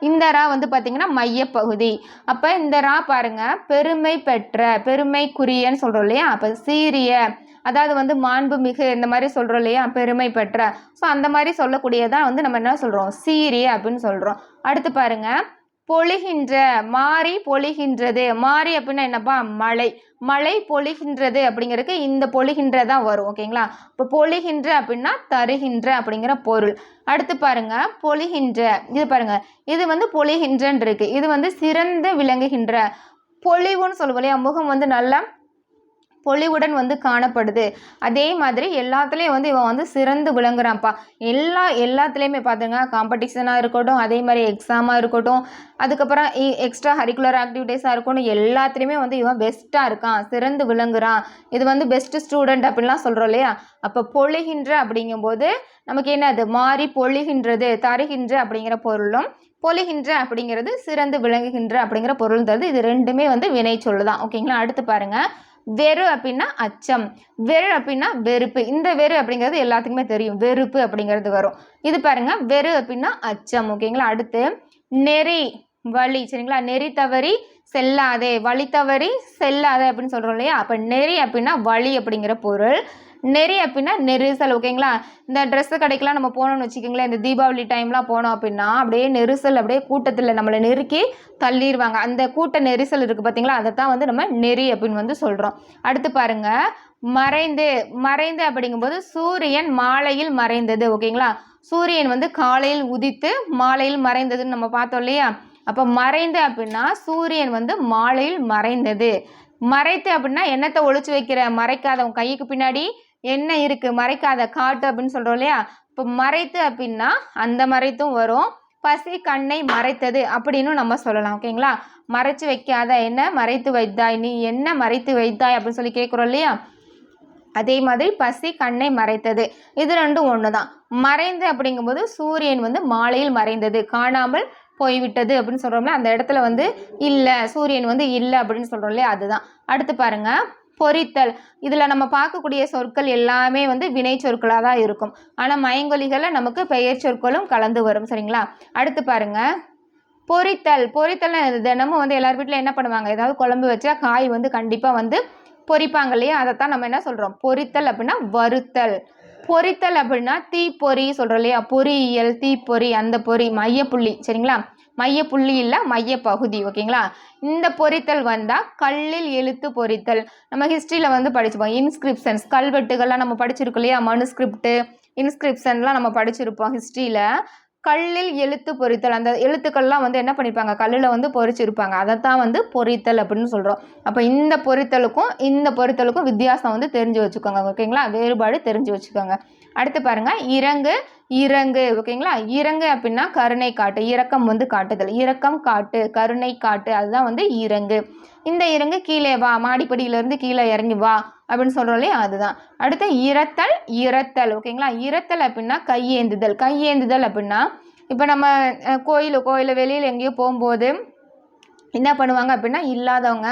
இந்த ரா வந்து பார்த்திங்கன்னா மையப்பகுதி. அப்போ இந்த ரா பாருங்க பெருமை பெற்ற பெருமைக்குரியன்னு சொல்கிறோம் இல்லையா? அப்போ சீரிய அதாவது வந்து மாண்புமிகு இந்த மாதிரி சொல்கிறோம் இல்லையா? பெருமை பெற்ற. ஸோ அந்த மாதிரி சொல்லக்கூடியதான் வந்து நம்ம என்ன சொல்கிறோம் சீரிய அப்படின்னு சொல்கிறோம் அடுத்து பாருங்கள் பொழிகின்ற மாறி பொழிகின்றது. மாறி அப்படின்னா என்னப்பா? மழை. மழை பொழிகின்றது அப்படிங்கிறதுக்கு இந்த பொழிகின்றதான் வரும் ஓகேங்களா? இப்போ பொழிகின்ற அப்படின்னா தருகின்ற அப்படிங்கிற பொருள். அடுத்து பாருங்க பொழிகின்ற. இது பாருங்க இது வந்து பொழிகின்றன்னு இருக்கு. இது வந்து சிறந்து விளங்குகின்ற. பொழிவுன்னு சொல்லுவோம் இல்லையா? முகம் வந்து நல்லா பொலிவுடன் வந்து காணப்படுது. அதே மாதிரி எல்லாத்துலேயும் வந்து இவன் வந்து சிறந்து விளங்குறான்ப்பா. எல்லா எல்லாத்துலேயுமே பார்த்துங்க காம்படிஷனாக இருக்கட்டும் அதே மாதிரி எக்ஸாமாக இருக்கட்டும் அதுக்கப்புறம் எக்ஸ்ட்ரா ஹரிக்குலர் ஆக்டிவிட்டீஸாக இருக்கட்டும் எல்லாத்துலேயுமே வந்து இவன் பெஸ்ட்டாக இருக்கான் சிறந்து விளங்குறான். இது வந்து பெஸ்ட் ஸ்டூடெண்ட் அப்படின்லாம் சொல்கிறோம் இல்லையா? அப்போ பொழிகின்ற அப்படிங்கும்போது நமக்கு என்னது? மாறி பொழிகின்றது தருகின்ற அப்படிங்கிற பொருளும் பொழிகின்ற அப்படிங்கிறது சிறந்து விளங்குகின்ற அப்படிங்கிற பொருள் தருது இது ரெண்டுமே வந்து வினை தான் ஓகேங்களா? அடுத்து பாருங்கள் வெறு அப்படின்னா அச்சம் வெறு அப்படின்னா வெறுப்பு. இந்த வெறு அப்படிங்கிறது எல்லாத்துக்குமே தெரியும். வெறுப்பு அப்படிங்கிறது வரும். இது பாருங்க வெறு அப்படின்னா அச்சம். ஓகேங்களா அடுத்து நெறி வழி சரிங்களா? நெறி தவறி செல்லாதே. வழி தவறி செல்லாதே அப்படின்னு சொல்கிறோம் இல்லையா? அப்போ நெறி அப்படின்னா வழி அப்படிங்கிற பொருள். நெறி அப்படின்னா நெரிசல் ஓகேங்களா இந்த ட்ரெஸ்ஸு கடைக்கெலாம் நம்ம போனோம்னு வச்சுக்கோங்களேன் இந்த தீபாவளி டைம்லாம் போனோம் அப்படின்னா அப்படியே நெரிசல் அப்படியே கூட்டத்தில் நம்மளை நெருக்கி தள்ளிடுவாங்க அந்த கூட்ட நெரிசல் இருக்குது பார்த்தீங்களா அதை தான் வந்து நம்ம நெறி அப்படின்னு வந்து சொல்கிறோம் அடுத்து பாருங்கள் மறைந்து மறைந்து அப்படிங்கும்போது சூரியன் மாலையில் மறைந்தது ஓகேங்களா சூரியன் வந்து காலையில் உதித்து மாலையில் மறைந்ததுன்னு நம்ம பார்த்தோம் இல்லையா? அப்போ மறைந்து அப்படின்னா சூரியன் வந்து மாலையில் மறைந்தது. மறைத்து அப்படின்னா என்னத்தை ஒழிச்சு வைக்கிற? மறைக்காத உன் கைக்கு பின்னாடி என்ன இருக்கு? மறைக்காத காட்டு அப்படின்னு சொல்றோம் இல்லையா? இப்போ மறைத்து அப்படின்னா அந்த மறைத்தும் வரும். பசி கண்ணை மறைத்தது அப்படின்னு நம்ம சொல்லலாம் ஓகேங்களா மறைச்சு வைக்காத என்ன? மறைத்து வைத்தாய். நீ என்ன மறைத்து வைத்தாய் அப்படின்னு சொல்லி கேட்குறோம் இல்லையா? அதே மாதிரி பசி கண்ணை மறைத்தது. இது ரெண்டும் ஒன்று தான் மறைந்து அப்படிங்கும்போது சூரியன் வந்து மாலையில் மறைந்தது. காணாமல் போய்விட்டது அப்படின்னு சொல்கிறோம்ல அந்த இடத்துல வந்து இல்லை சூரியன் வந்து இல்லை அப்படின்னு சொல்கிறோம் இல்லையா? அதுதான். அடுத்து பாருங்கள் பொரித்தல் இதில் நம்ம பார்க்கக்கூடிய சொற்கள் எல்லாமே வந்து வினை சொற்களாக தான் இருக்கும். ஆனால் மயங்கொலிகளில் நமக்கு பெயர் சொற்களும் கலந்து வரும். சரிங்களா? அடுத்து பாருங்க. பொரித்தல் பொரித்தல் தினமும் வந்து எல்லார் வீட்டில் என்ன பண்ணுவாங்க? ஏதாவது குழம்பு வச்சா காய் வந்து கண்டிப்பாக வந்து பொரிப்பாங்க இல்லையா? அதைத்தான் நம்ம என்ன சொல்கிறோம் பொரித்தல் அப்படின்னா வறுத்தல். பொரித்தல் அப்படின்னா தீப்பொறி சொல்கிறோம் இல்லையா? பொறியியல் தீப்பொறி அந்த பொறி மையப்புள்ளி. சரிங்களா? மையப்புள்ளி இல்லை மைய பகுதி ஓகேங்களா இந்த பொரித்தல் வந்தால் கல்லில் எழுத்து பொரித்தல் நம்ம ஹிஸ்ட்ரியில் வந்து படிச்சுப்போம் இன்ஸ்கிரிப்ஷன்ஸ் கல்வெட்டுகள்லாம் நம்ம படிச்சிருக்கோம் இல்லையா? மனுஸ்கிரிப்ட்டு இன்ஸ்கிரிப்ஷன்லாம் நம்ம படிச்சிருப்போம் ஹிஸ்ட்ரியில் கல்லில் எழுத்து பொறித்தல் அந்த எழுத்துக்கள்லாம் வந்து என்ன பண்ணியிருப்பாங்க கல்லில் வந்து பொறிச்சிருப்பாங்க. தான் வந்து பொறித்தல் அப்படின்னு சொல்கிறோம் அப்போ இந்த பொறித்தலுக்கும் இந்த பொறித்தலுக்கும் வித்தியாசம் வந்து தெரிஞ்சு வச்சுக்கோங்க ஓகேங்களா வேறுபாடு தெரிஞ்சு வச்சுக்கோங்க. அடுத்து பாருங்க இறங்கு இறங்கு ஓகேங்களா? இறங்கு அப்படின்னா கருணை காட்டு இரக்கம் வந்து காட்டுதல். இரக்கம் காட்டு கருணை காட்டு அதுதான் வந்து இறங்கு. இந்த இறங்கு கீழே வா மாடிப்படியிலேருந்து கீழே இறங்கி வா அப்படின்னு சொல்கிறோம் இல்லையா? அதுதான். அடுத்து இரத்தல் இரத்தல் ஓகேங்களா? இரத்தல் அப்படின்னா கையேந்துதல். கையேந்துதல் அப்படின்னா இப்போ நம்ம கோயில் கோயில் வெளியில் எங்கேயோ போகும்போது என்ன பண்ணுவாங்க அப்படின்னா இல்லாதவங்க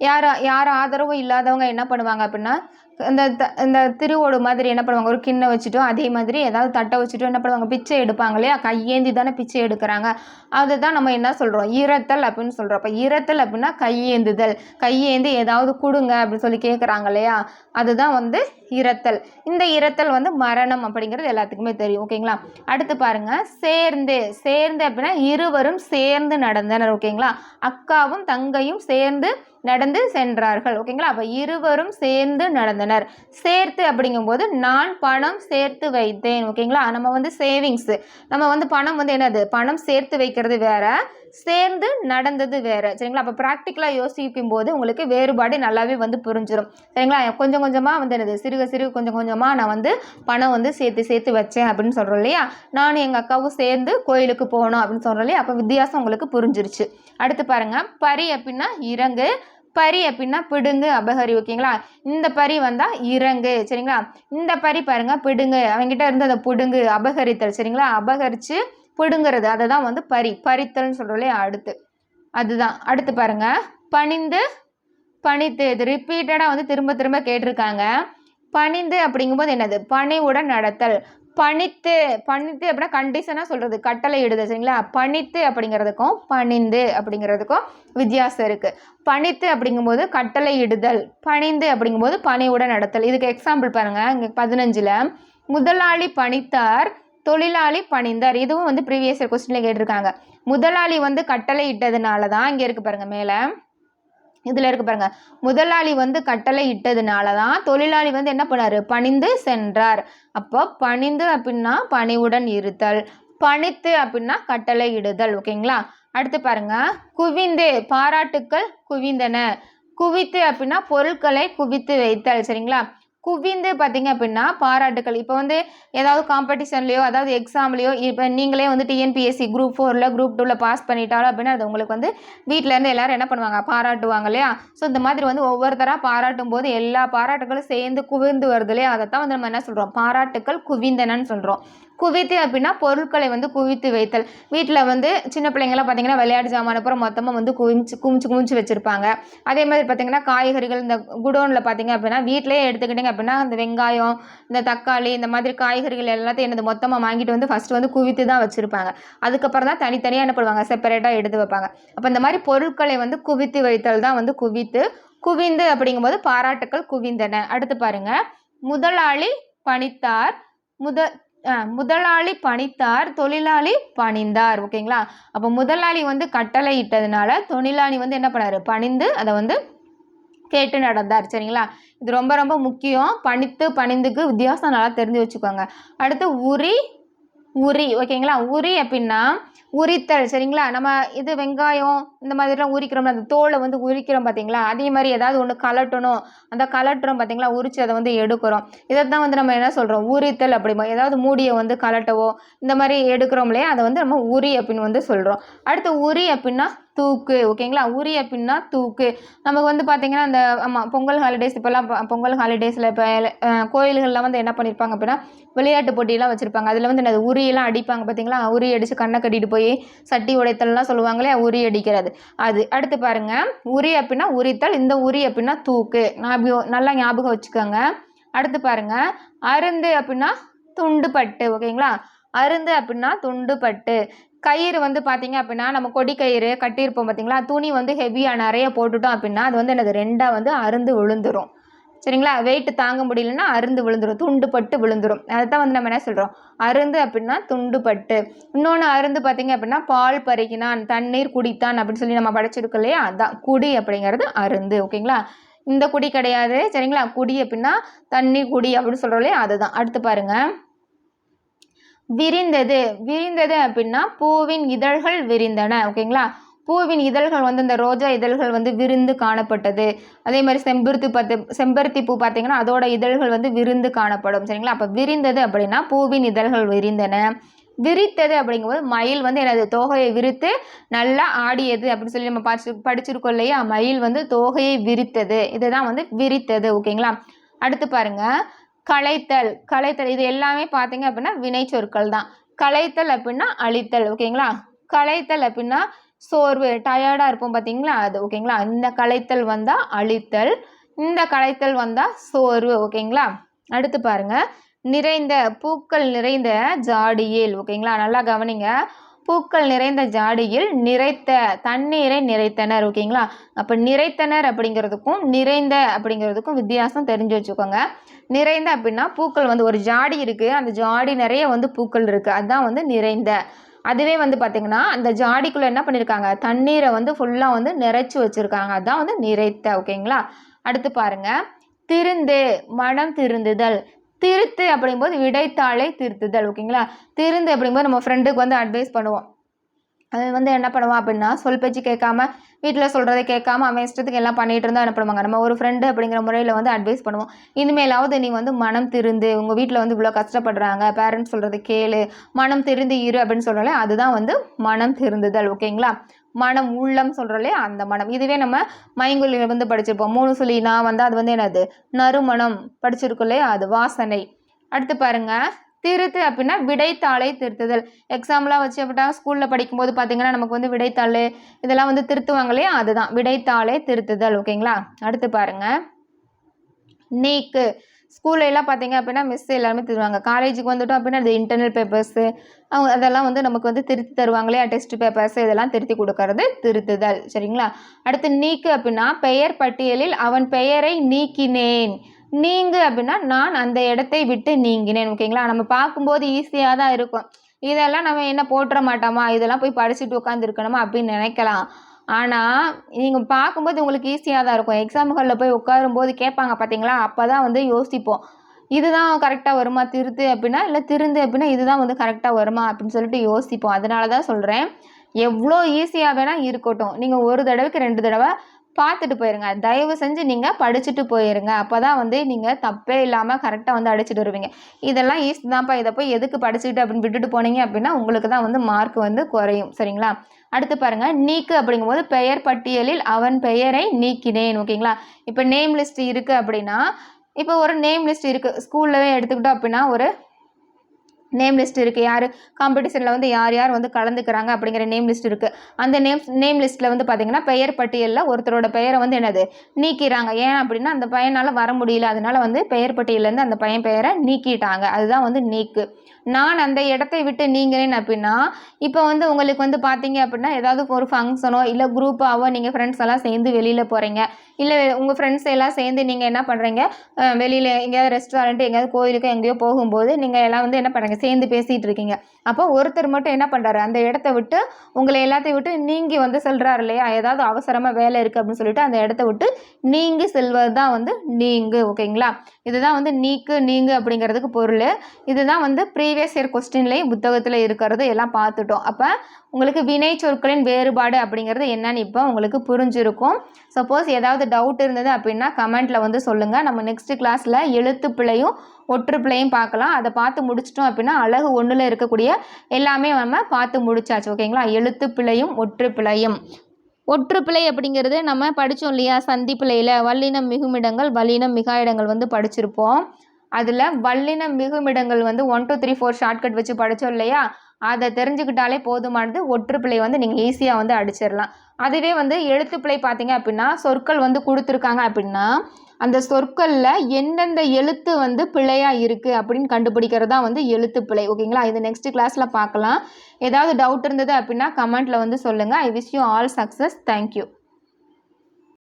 யார் யார் ஆதரவும் இல்லாதவங்க என்ன பண்ணுவாங்க அப்படின்னா இந்த த- இந்த திருவோடு மாதிரி என்ன பண்ணுவாங்க? ஒரு கிண்ணம் வச்சுட்டோ அதே மாதிரி ஏதாவது தட்டை வச்சுட்டோ என்ன பண்ணுவாங்க? பிச்சை எடுப்பாங்க இல்லையா? கையேந்தி தானே பிச்சை எடுக்கிறாங்க. அதுதான் நம்ம என்ன சொல்கிறோம் ஈரத்தல் அப்படின்னு சொல்கிறோம் அப்போ ஈரத்தல் அப்படின்னா கையேந்துதல். கையேந்தி ஏதாவது கொடுங்க அப்படின்னு சொல்லி கேட்குறாங்க இல்லையா? அதுதான் வந்து இரத்தல். இந்த இரத்தல் வந்து மரணம் அப்படிங்கிறது எல்லாத்துக்குமே தெரியும். ஓகேங்களா? அடுத்து பாருங்க. சேர்ந்து. சேர்ந்து அப்படின்னா இருவரும் சேர்ந்து நடந்தனர். ஓகேங்களா? அக்காவும் தங்கையும் சேர்ந்து நடந்து சென்றார்கள். ஓகேங்களா? அப்போ இருவரும் சேர்ந்து நடந்தனர். சேர்த்து அப்படிங்கும்போது நான் பணம் சேர்த்து வைத்தேன். ஓகேங்களா? நம்ம வந்து சேவிங்ஸ் நம்ம வந்து பணம் வந்து என்னது? பணம் சேர்த்து வைக்கிறது வேற. சேர்ந்து நடந்தது வேறு. சரிங்களா? அப்போ ப்ராக்டிக்கலாக யோசிக்கும் போது உங்களுக்கு வேறுபாடு நல்லாவே வந்து புரிஞ்சிடும் சரிங்களா? கொஞ்சம் கொஞ்சமாக வந்து என்னது? சிறுக சிறுக கொஞ்சம் கொஞ்சமாக நான் வந்து பணம் வந்து சேர்த்து சேர்த்து வச்சேன் அப்படின்னு சொல்கிறோம் இல்லையா? நானும் எங்கள் அக்காவும் சேர்ந்து கோயிலுக்கு போனோம் அப்படின்னு சொல்கிறோம் இல்லையா? அப்போ வித்தியாசம் உங்களுக்கு புரிஞ்சிருச்சு. அடுத்து பாருங்கள் பரி அப்படின்னா இறங்கு. பரி அப்படின்னா பிடுங்கு அபகரி. ஓகேங்களா? இந்த பரி வந்தால் இறங்கு. சரிங்களா? இந்த பரி பாருங்கள் பிடுங்கு. அவங்ககிட்ட இருந்து அதை பிடுங்கு அபகரித்தல். சரிங்களா? அபகரித்து பிடுங்கிறது. அதை தான் வந்து பறி பறித்தல்னு சொல்கிறோம் இல்லையா அடுத்து. அதுதான். அடுத்து பாருங்க. பணிந்து பணித்து இது ரிப்பீட்டடாக வந்து திரும்ப திரும்ப கேட்டிருக்காங்க. பணிந்து அப்படிங்கும்போது என்னது? பணிவுடன் நடத்தல். பணித்து பணித்து அப்படின்னா கண்டிஷனாக சொல்கிறது கட்டளை இடுதல் சரிங்களா? பணித்து அப்படிங்கிறதுக்கும் பணிந்து அப்படிங்கிறதுக்கும் வித்தியாசம் இருக்குது பணித்து அப்படிங்கும்போது கட்டளை இடுதல். பணிந்து அப்படிங்கும்போது பணிவுடன் நடத்தல். இதுக்கு எக்ஸாம்பிள் பாருங்கள் இங்கே பதினஞ்சில். முதலாளி பணித்தார். தொழிலாளி பணிந்தார். இதுவும் வந்து ப்ரீவியஸ் இயர் கொஸ்டினில் கேட்டிருக்காங்க. முதலாளி வந்து கட்டளை இட்டதுனால தான் இங்கே இருக்கு பாருங்கள் மேலே. இதில் இருக்கு பாருங்க. முதலாளி வந்து கட்டளை இட்டதுனால தான் தொழிலாளி வந்து என்ன பண்ணாரு? பணிந்து சென்றார். அப்போ பணிந்து அப்படின்னா பணிவுடன் இருத்தல் பணித்து அப்படின்னா கட்டளை இடுதல் ஓகேங்களா? அடுத்து பாருங்க. குவிந்து பாராட்டுக்கள் குவிந்தன. குவித்து அப்படின்னா பொருட்களை குவித்து வைத்தல் சரிங்களா? குவிந்து பார்த்தீங்க அப்படின்னா பாராட்டுக்கள். இப்போ வந்து ஏதாவது காம்படிஷன்லையோ அதாவது எக்ஸாம்லையோ இப்போ நீங்களே வந்து டிஎன்பிஎஸ்சி குரூப் ஃபோரில் குரூப் டூவில் பாஸ் பண்ணிட்டாலும் அப்படின்னா அது உங்களுக்கு வந்து வீட்டிலேருந்து இருந்து என்ன பண்ணுவாங்க? பாராட்டுவாங்க இல்லையா? ஸோ இந்த மாதிரி வந்து ஒவ்வொருத்தராக பாராட்டும் போது எல்லா பாராட்டுகளும் சேர்ந்து குவிந்து வருது இல்லையா? தான் வந்து நம்ம என்ன சொல்கிறோம் பாராட்டுக்கள் குவிந்தனன்னு சொல்கிறோம் குவித்து அப்படின்னா பொருட்களை வந்து குவித்து வைத்தல். வீட்டில் வந்து சின்ன பிள்ளைங்களாம் பார்த்தீங்கன்னா விளையாட்டு ஜாமான அப்புறம் மொத்தமாக வந்து குவிச்சு குமிச்சு குமிச்சு வச்சுருப்பாங்க. அதே மாதிரி பார்த்தீங்கன்னா காய்கறிகள் இந்த குடோனில் பார்த்தீங்க அப்படின்னா வீட்டிலேயே எடுத்துக்கிட்டிங்க அப்படின்னா இந்த வெங்காயம் இந்த தக்காளி இந்த மாதிரி காய்கறிகள் எல்லாத்தையும் என்னது மொத்தமாக வாங்கிட்டு வந்து ஃபஸ்ட்டு வந்து குவித்து தான் வச்சுருப்பாங்க. அதுக்கப்புறம் தான் தனித்தனியாக என்ன பண்ணுவாங்க? செப்பரேட்டாக எடுத்து வைப்பாங்க. அப்போ இந்த மாதிரி பொருட்களை வந்து குவித்து வைத்தல் தான் வந்து குவித்து குவிந்து அப்படிங்கும்போது பாராட்டுக்கள் குவிந்தன. அடுத்து பாருங்க. முதலாளி பணித்தார். முத முதலாளி பணித்தார் தொழிலாளி பணிந்தார் ஓகேங்களா? அப்போ முதலாளி வந்து கட்டளை இட்டதுனால தொழிலாளி வந்து என்ன பண்ணார்? பணிந்து அதை வந்து கேட்டு நடந்தார் சரிங்களா? இது ரொம்ப ரொம்ப முக்கியம். பணித்து பணிந்துக்கு வித்தியாசம் நல்லா தெரிஞ்சு வச்சுக்கோங்க. அடுத்து உரி உரி ஓகேங்களா? உரி அப்படின்னா உரித்தல் சரிங்களா? நம்ம இது வெங்காயம் இந்த மாதிரிலாம் உரிக்கிறோம்ல அந்த தோலை வந்து உரிக்கிறோம் பார்த்தீங்களா அதே மாதிரி ஏதாவது ஒன்று கலட்டணும். அந்த கலட்டுறோம் பார்த்தீங்களா உரிச்சு அதை வந்து எடுக்கிறோம். இதை தான் வந்து நம்ம என்ன சொல்கிறோம் உரித்தல் அப்படிமா ஏதாவது மூடியை வந்து கலட்டவோ இந்த மாதிரி எடுக்கிறோம் இல்லையா? அதை வந்து நம்ம உரி அப்படின்னு வந்து சொல்கிறோம் அடுத்து உரி அப்படின்னா தூக்கு ஓகேங்களா உரி அப்படின்னா தூக்கு. நமக்கு வந்து பார்த்தீங்கன்னா அந்த ஆமாம் பொங்கல் ஹாலிடேஸ் இப்போல்லாம் பொங்கல் ஹாலிடேஸில் இப்போ கோயில்கள்லாம் வந்து என்ன பண்ணியிருப்பாங்க அப்படின்னா விளையாட்டு போட்டியெல்லாம் வச்சுருப்பாங்க. அதில் வந்து என்னது? உரியெல்லாம் அடிப்பாங்க பார்த்தீங்களா உரி அடித்து கண்ணை கட்டிட்டு போய் சட்டி உடைத்தல்லாம் சொல்லுவாங்களே உரி அடிக்கிறது. அது அடுத்து பாருங்கள் உரி அப்படின்னா உரித்தல் இந்த உரி அப்படின்னா தூக்கு. ஞாபகம் நல்லா ஞாபகம் வச்சுக்கோங்க. அடுத்து பாருங்கள் அருந்து அப்படின்னா துண்டு பட்டு ஓகேங்களா அருந்து அப்படின்னா துண்டு பட்டு கயிறு வந்து பார்த்தீங்க அப்படின்னா நம்ம கொடி கயிறு கட்டியிருப்போம் பார்த்தீங்களா துணி வந்து ஹெவியாக நிறைய போட்டுட்டோம் அப்படின்னா அது வந்து எனக்கு ரெண்டாக வந்து அருந்து விழுந்துடும் சரிங்களா? வெயிட் தாங்க முடியலன்னா அருந்து விழுந்துடும் துண்டு பட்டு அதை அதுதான் வந்து நம்ம என்ன சொல்கிறோம் அருந்து அப்படின்னா துண்டு பட்டு. இன்னொன்று அருந்து பார்த்தீங்க அப்படின்னா பால் பருகினான் தண்ணீர் குடித்தான் அப்படின்னு சொல்லி நம்ம படைச்சிருக்கோம் இல்லையா? அதான் குடி அப்படிங்கிறது அருந்து ஓகேங்களா? இந்த குடி கிடையாது. சரிங்களா? குடி அப்படின்னா தண்ணி குடி அப்படின்னு சொல்கிறோம் இல்லையா? அதுதான். அடுத்து பாருங்கள் விரிந்தது. விரிந்தது அப்படின்னா பூவின் இதழ்கள் விரிந்தன. ஓகேங்களா பூவின் இதழ்கள் வந்து இந்த ரோஜா இதழ்கள் வந்து விருந்து காணப்பட்டது. அதே மாதிரி செம்பருத்தி பத்து செம்பருத்தி பூ பார்த்தீங்கன்னா அதோட இதழ்கள் வந்து விருந்து காணப்படும். சரிங்களா? அப்போ விரிந்தது அப்படின்னா பூவின் இதழ்கள் விரிந்தன. விரித்தது அப்படிங்கும்போது மயில் வந்து எனது தோகையை விரித்து நல்லா ஆடியது அப்படின்னு சொல்லி நம்ம படிச்சு படிச்சிருக்கோம் இல்லையா? மயில் வந்து தோகையை விரித்தது. இதுதான் வந்து விரித்தது. ஓகேங்களா அடுத்து பாருங்கள் களைத்தல் களைத்தல். இது எல்லாமே பார்த்தீங்க அப்படின்னா வினை சொற்கள் தான். களைத்தல் அப்படின்னா அழித்தல் ஓகேங்களா? களைத்தல் அப்படின்னா சோர்வு டயர்டாக இருப்போம் பார்த்தீங்களா? அது ஓகேங்களா? இந்த களைத்தல் வந்தால் அழித்தல் இந்த களைத்தல் வந்தால் சோர்வு ஓகேங்களா? அடுத்து பாருங்க. நிறைந்த பூக்கள் நிறைந்த ஜாடியில் ஓகேங்களா? நல்லா கவனிங்க. பூக்கள் நிறைந்த ஜாடியில் நிறைத்த தண்ணீரை நிறைத்தனர் ஓகேங்களா? அப்போ நிறைத்தனர் அப்படிங்கிறதுக்கும் நிறைந்த அப்படிங்கிறதுக்கும் வித்தியாசம் தெரிஞ்சு வச்சுக்கோங்க. நிறைந்த அப்படின்னா பூக்கள் வந்து ஒரு ஜாடி இருக்குது அந்த ஜாடி நிறைய வந்து பூக்கள் இருக்குது அதுதான் வந்து நிறைந்த. அதுவே வந்து பார்த்திங்கன்னா அந்த ஜாடிக்குள்ளே என்ன பண்ணியிருக்காங்க தண்ணீரை வந்து ஃபுல்லாக வந்து நிறைச்சி வச்சுருக்காங்க. அதுதான் வந்து நிறைத்த ஓகேங்களா? அடுத்து பாருங்கள் திருந்து மனம் திருந்துதல். திருத்து அப்படிங்கும்போது விடைத்தாளை திருத்துதல் ஓகேங்களா? திருந்து அப்படிங்கும்போது நம்ம ஃப்ரெண்டுக்கு வந்து அட்வைஸ் பண்ணுவோம். அது வந்து என்ன பண்ணுவான் அப்படின்னா சொல் பேச்சு கேட்காம வீட்டில் சொல்கிறத கேட்காம அவன் இஷ்டத்துக்கு எல்லாம் பண்ணிகிட்டு இருந்தால் என்ன பண்ணுவாங்க? நம்ம ஒரு ஃப்ரெண்டு அப்படிங்கிற முறையில் வந்து அட்வைஸ் பண்ணுவோம். இனிமேலாவது நீ வந்து மனம் திருந்து உங்கள் வீட்டில் வந்து இவ்வளோ கஷ்டப்படுறாங்க பேரண்ட்ஸ் சொல்கிறத கேளு மனம் திருந்து இரு அப்படின்னு சொல்கிறோம்ல அதுதான் வந்து மனம் திருந்துதல் ஓகேங்களா? மனம் உள்ளம் சொல்கிறோம்லே அந்த மனம். இதுவே நம்ம மைங்குலி வந்து படிச்சிருப்போம். மூணு சொல்லி நான் வந்து அது வந்து என்னது? நறுமணம். படிச்சிருக்கோம் இல்லையா? அது வாசனை. அடுத்து பாருங்க. திருத்து அப்படின்னா விடைத்தாளை திருத்துதல். எக்ஸாம்லாம் வச்சு அப்படின்னா ஸ்கூலில் படிக்கும்போது பார்த்தீங்கன்னா நமக்கு வந்து விடைத்தாள் இதெல்லாம் வந்து திருத்துவாங்க இல்லையா? அதுதான். விடைத்தாளை திருத்துதல். ஓகேங்களா? அடுத்து பாருங்க. நீக்கு. ஸ்கூல்ல எல்லாம் பார்த்தீங்க அப்படின்னா மிஸ் எல்லாருமே தருவாங்க. காலேஜுக்கு வந்துட்டோம் அப்படின்னா அது இன்டர்னல் பேப்பர்ஸு அவங்க அதெல்லாம் வந்து நமக்கு வந்து திருத்தி தருவாங்க இல்லையா டெஸ்ட் பேப்பர்ஸ் இதெல்லாம் திருத்தி கொடுக்கறது திருத்துதல். சரிங்களா? அடுத்து நீக்கு அப்படின்னா பெயர் பட்டியலில் அவன் பெயரை நீக்கினேன். நீங்கு அப்படின்னா நான் அந்த இடத்தை விட்டு நீங்கினேன். ஓகேங்களா நம்ம பார்க்கும்போது ஈஸியாக தான் இருக்கும். இதெல்லாம் நம்ம என்ன போட்டுற மாட்டோமா? இதெல்லாம் போய் படிச்சுட்டு உட்காந்துருக்கணுமா அப்படின்னு நினைக்கலாம். ஆனால் நீங்கள் பார்க்கும்போது உங்களுக்கு ஈஸியாக தான் இருக்கும். எக்ஸாம்களில் போய் உட்காரும்போது கேட்பாங்க பார்த்தீங்களா? அப்போ தான் வந்து யோசிப்போம். இதுதான் கரெக்டாக வருமா? திருத்து அப்படின்னா இல்லை திருந்து அப்படின்னா இதுதான் வந்து கரெக்டாக வருமா? அப்படின்னு சொல்லிட்டு யோசிப்போம். அதனால தான் சொல்கிறேன் எவ்வளோ ஈஸியாக வேணால் இருக்கட்டும். நீங்கள் ஒரு தடவைக்கு ரெண்டு தடவை பார்த்துட்டு போயிருங்க. தயவு செஞ்சு நீங்கள் படிச்சுட்டு போயிருங்க. அப்போ தான் வந்து நீங்கள் தப்பே இல்லாமல் கரெக்டாக வந்து அடிச்சுட்டு வருவீங்க. இதெல்லாம் ஈஸி தான்ப்பா. இதை போய் எதுக்கு படிச்சுட்டு அப்படின்னு விட்டுட்டு போனீங்க அப்படின்னா உங்களுக்கு தான் வந்து மார்க் வந்து குறையும். சரிங்களா? அடுத்து பாருங்கள் நீக்கு அப்படிங்கும்போது பெயர் பட்டியலில் அவன் பெயரை நீக்கினேன். ஓகேங்களா? இப்போ நேம் லிஸ்ட் இருக்குது அப்படின்னா இப்போ ஒரு நேம் லிஸ்ட் இருக்குது ஸ்கூல்லவே எடுத்துக்கிட்டோம் அப்படின்னா ஒரு நேம் லிஸ்ட் இருக்குது யார்? காம்படிஷனில் வந்து யார் யார் வந்து கலந்துக்கிறாங்க அப்படிங்கிற நேம் லிஸ்ட் இருக்குது அந்த நேம் நேம் லிஸ்ட்டில் வந்து பார்த்திங்கன்னா பெயர் பட்டியலில் ஒருத்தரோட பெயரை வந்து என்னது? நீக்கிறாங்க. ஏன் அப்படின்னா அந்த பையனால் வர முடியல. அதனால வந்து பெயர் பட்டியலேருந்து அந்த பையன் பெயரை நீக்கிட்டாங்க. அதுதான் வந்து நீக்கு. நான் அந்த இடத்தை விட்டு நீங்கிறேன் அப்படின்னா இப்போ வந்து உங்களுக்கு வந்து பார்த்தீங்க அப்படின்னா ஏதாவது ஒரு ஃபங்க்ஷனோ இல்லை குரூப்பாவோ நீங்கள் ஃப்ரெண்ட்ஸ் எல்லாம் சேர்ந்து வெளியில் போகிறீங்க இல்லை உங்கள் ஃப்ரெண்ட்ஸ் எல்லாம் சேர்ந்து நீங்கள் என்ன பண்ணுறீங்க வெளியில் எங்கேயாவது ரெஸ்டாரண்ட் எங்கேயாவது கோயிலுக்கு எங்கேயோ போகும்போது நீங்கள் எல்லாம் வந்து என்ன பண்ணுறீங்க சேர்ந்து பேசிகிட்டு இருக்கீங்க. அப்போ ஒருத்தர் மட்டும் என்ன பண்ணுறாரு அந்த இடத்த விட்டு உங்களை எல்லாத்தையும் விட்டு நீங்கி வந்து செல்கிறாரு இல்லையா? ஏதாவது அவசரமாக வேலை இருக்குது அப்படின்னு சொல்லிட்டு அந்த இடத்த விட்டு நீங்கி செல்வது தான் வந்து நீங்கு ஓகேங்களா? இதுதான் வந்து நீக்கு நீங்கு அப்படிங்கிறதுக்கு பொருள். இதுதான் வந்து ப்ரீவியஸ் இயர் கொஸ்டின்லேயும் புத்தகத்தில் இருக்கிறது எல்லாம் பார்த்துட்டோம். அப்போ உங்களுக்கு வினை சொற்களின் வேறுபாடு அப்படிங்கிறது என்னன்னு இப்போ உங்களுக்கு புரிஞ்சிருக்கும். சப்போஸ் ஏதாவது டவுட் இருந்தது அப்படின்னா கமெண்ட்டில் வந்து சொல்லுங்கள் நம்ம நெக்ஸ்ட் கிளாஸில் எழுத்து பிழையும் ஒற்று பார்க்கலாம். அதை பார்த்து முடிச்சிட்டோம் அப்படின்னா அழகு ஒன்றில் இருக்கக்கூடிய எல்லாமே நம்ம பார்த்து முடிச்சாச்சு. ஓகேங்களா எழுத்து பிழையும் ஒற்று பிழையும் ஒற்றுப்பிழை அப்படிங்கிறது நம்ம படித்தோம் இல்லையா? சந்தி பிழையில் வல்லினம் மிகுமிடங்கள் வல்லினம் மிகா இடங்கள் வந்து படிச்சிருப்போம். அதில் வல்லினம் மிகுமிடங்கள் வந்து one two three four shortcut வச்சு படித்தோம் இல்லையா? அதை தெரிஞ்சுக்கிட்டாலே போதுமானது. ஒற்றுப்பிழை வந்து நீங்கள் ஈஸியாக வந்து அடிச்சிடலாம். அதுவே வந்து எழுத்துப்பிழை பார்த்தீங்க அப்படின்னா சொற்கள் வந்து கொடுத்துருக்காங்க அப்படின்னா அந்த சொற்களில் எந்தெந்த எழுத்து வந்து பிழையாக இருக்குது அப்படின்னு கண்டுபிடிக்கிறது தான் வந்து எழுத்து பிழை. ஓகேங்களா? இது நெக்ஸ்ட் கிளாஸில் பார்க்கலாம். ஏதாவது டவுட் இருந்தது அப்படின்னா கமெண்ட்டில் வந்து சொல்லுங்கள் I wish you all success thank you